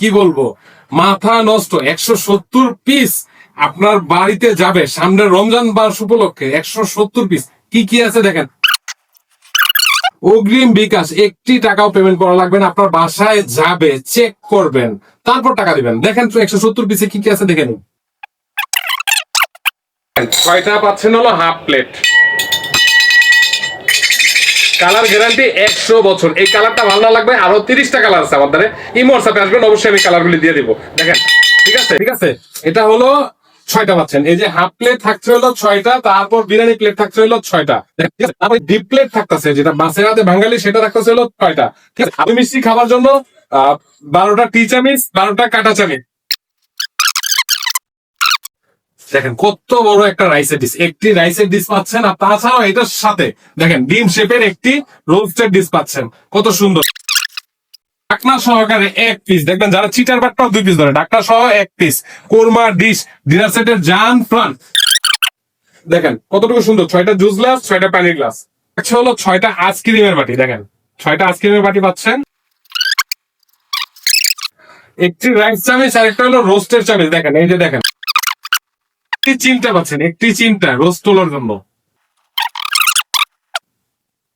কি বলব? মাথা নষ্ট, একশো সত্তর পিস আপনার বাড়িতে যাবে সামনের রমজান মাস উপলক্ষে একশো সত্তর পিস কি কি আছে দেখেন? অগ্রিম বিকাশ, একটি টাকাও পেমেন্ট করা লাগবে না, আপনার বাসায় যাবে চেক করবেন, তারপর টাকা দিবেন। দেখেন তো একশো সত্তর পিসে কি কি আছে দেখে নিন। ছয়টা পাচ্ছেন হলো? হাফ প্লেট কালার গ্যারান্টি একশো বছর। এই কালারটা ভালো লাগবে আরও তিরিশটা কালার আছে আমাদের ইমোর সাথে আসবেন, অবশ্যই আমি কালার গুলি দিয়ে দিব। দেখেন, ঠিক আছে? ঠিক আছে। এটা হলো ছয়টা পাচ্ছেন। এই যে হাফ প্লেট থাকছে হলো ছয়টা, তারপর বিরিয়ানি প্লেট থাকছে হলো ছয়টা? তারপর ডিপ প্লেট থাকতেছে, যেটা মাছের হাতে বাঙালি সেটা থাকতেছে হলো ছয়টা। ঠিক আছে? মিষ্টি খাবার জন্য বারোটা টি চামিচ, বারোটা কাটা চামিচ। দেখেন, কত বড় একটা রাইসের ডিশ একটি রাইসের ডিশ পাচ্ছেন, আর তাছাড়াও এটার সাথে, দেখেন, ডিম শেপের একটি রোস্টেড ডিশ পাচ্ছেন। কত সুন্দর। যারা চিটার দুই পিস ধরে সহ এক পিস ডিনার দেখেন, কতটুকু সুন্দর। ছয়টা জুস গ্লাস ছয়টা গ্লাস আচ্ছা হলো ছয়টা দেখেন। ছয়টা পাচ্ছেন। একটি রাইস চামিচ আর একটা হলো রোস্টের চামিচ। দেখেন, এই যে দেখেন। একটি চিন্তা পাচ্ছেন, একটি চিন্তা রোজ তোলার জন্য।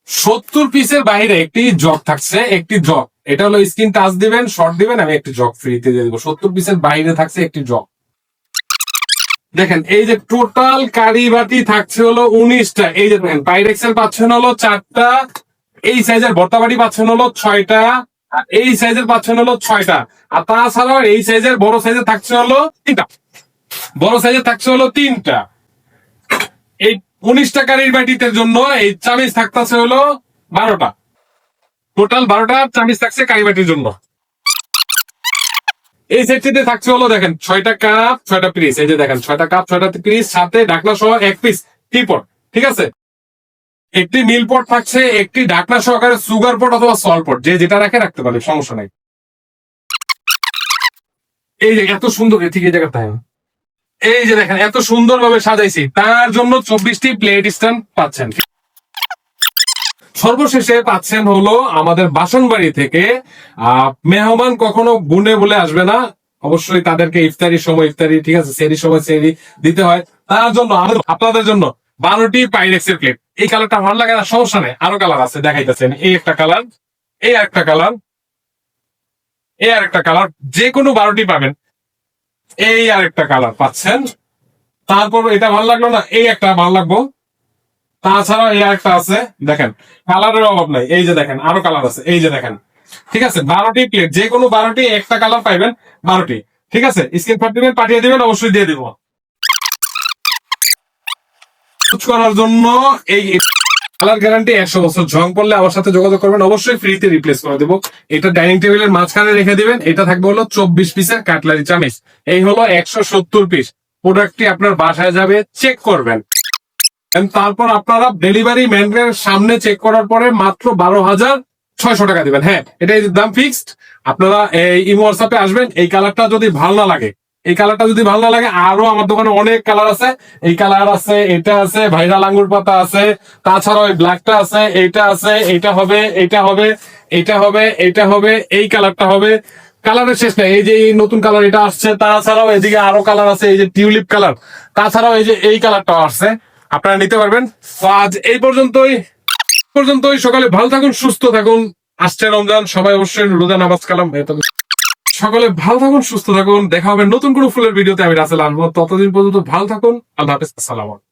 সত্তর পিসের বাইরে একটি জগ থাকছে, একটি জগ। এটা হলো স্ক্রিন টাচ দিবেন শর্ট দিবেন, আমি একটি জগ ফ্রিতে দিয়ে দিব। সত্তর পিসের বাইরে থাকছে একটি জগ। দেখেন, এই যে টোটাল কারি বাটি থাকছে হলো উনিশটা। এই যে দেখেন পাইরেক্সেল পাচ্ছেন হলো চারটা, এই সাইজের ভর্তা বাটি পাচ্ছেন হলো ছয়টা, আর এই সাইজের পাচ্ছেন হলো ছয়টা। আর তাছাড়াও এই সাইজের বড় সাইজের থাকছে হলো তিনটা। বড় সাইজে থাকছে হলো তিনটা। এই উনিশ টাকার এই জন্য এই চামিচ থাকতেছে হলো বারোটা। টোটাল বারোটা চামিচ থাকছে কারি বাটির জন্য। এই সেটটিতে থাকছে হলো দেখেন ছয়টা কাপ ছয়টা পিস এই যে দেখেন ছয়টা কাপ ছয়টা পিস সাথে ঢাকনা সহ এক পিস টিপট ঠিক আছে? একটি মিল পট থাকছে, একটি ঢাকনা সহকারে সুগার পট অথবা সল্ট পট যে যেটা রাখে রাখতে পারে, সমস্যা নাই। এই যে এত সুন্দর ঠিক এই জায়গাটা এই যে দেখেন, এত সুন্দরভাবে সাজাইছি। তার জন্য চব্বিশটি প্লেট স্ট্যান্ড পাচ্ছেন। সর্বশেষে পাচ্ছেন হলো আমাদের বাসন বাড়ি থেকে মেহমান কখনো গুনে বলে আসবে না। অবশ্যই তাদেরকে ইফতারির সময়, ইফতারি, ঠিক আছে সেরির সময় সেরি দিতে হয়। তার জন্য আমাদের, আপনাদের জন্য বারোটি পাইরেক্সের প্লেট এই কালারটা ভালো লাগে না, সমস্যা নেই। আরও কালার আছে, দেখাইতেছেন। এই একটা কালার এই একটা কালার এই আর একটা কালার যে কোনো বারোটি পাবেন। এই আর একটা কালার পাচ্ছেন। তারপর এটা ভালো লাগল না, এই একটা ভালো লাগবো। তাছাড়া এই একটা আছে, দেখেন কালারের অভাব নাই। এই যে দেখেন, আরও কালার আছে, এই যে দেখেন। ঠিক আছে, বারোটি প্লেট যে কোনো বারোটি, একটা কালার পাইবেন, বারোটি। ঠিক আছে স্ক্রিন শট দিবেন, পাঠিয়ে দিবেন, অবশ্যই দিয়ে দিব। করার জন্য এই কালার গ্যারান্টি একশো বছর জং পড়লে আমার সাথে যোগাযোগ করবেন। অবশ্যই ফ্রিতে রিপ্লেস করে দেবো। এটা ডাইনিং টেবিলের মাঝখানে রেখে দিবেন। এটা থাকবে হলো চব্বিশ পিসের কাটলারি চামিচ। এই হলো একশো সত্তর পিস। প্রোডাক্টটি আপনার বাসায় যাবে চেক করবেন। তারপর আপনারা ডেলিভারি ম্যানের সামনে চেক করার পরে মাত্র বারো হাজার ছয়শো টাকা দিবেন। হ্যাঁ এটা দাম ফিক্সড আপনারা এই ইমো হোয়াটসঅ্যাপে আসবেন। এই কালারটা যদি ভালো না লাগে এই কালারটা যদি ভালো না লাগে, আরও আমার দোকানে অনেক কালার আছে। এই কালার আছে, এটা আছে, ভাইরাল আঙ্গুর পাতা আছে তাছাড়া ওই ব্ল্যাকটা আছে এইটা আছে এইটা হবে এইটা হবে এইটা হবে এইটা হবে, এই কালারটা হবে। কালারের শেষ নাই, এই যে এই নতুন কালার এটা আসছে, তাছাড়াও এদিকে আরও কালার আছে, এই যে টিউলিপ কালার, তাছাড়াও এই যে এই কালারটাও আসছে। আপনারা নিতে পারবেন। আজ এই পর্যন্তই পর্যন্তই, সকালে ভালো থাকুন, সুস্থ থাকুন। আসছে রমজান, সবাই অবশ্যই রোজা নামাজ কালাম সকলে ভালো থাকুন, সুস্থ থাকুন। দেখা হবে নতুন কোনো ফুলের ভিডিওতে। আমি রাসেল আনব ততদিন পর্যন্ত ভালো থাকুন। আল্লাহ হাফিজ। আসসালাম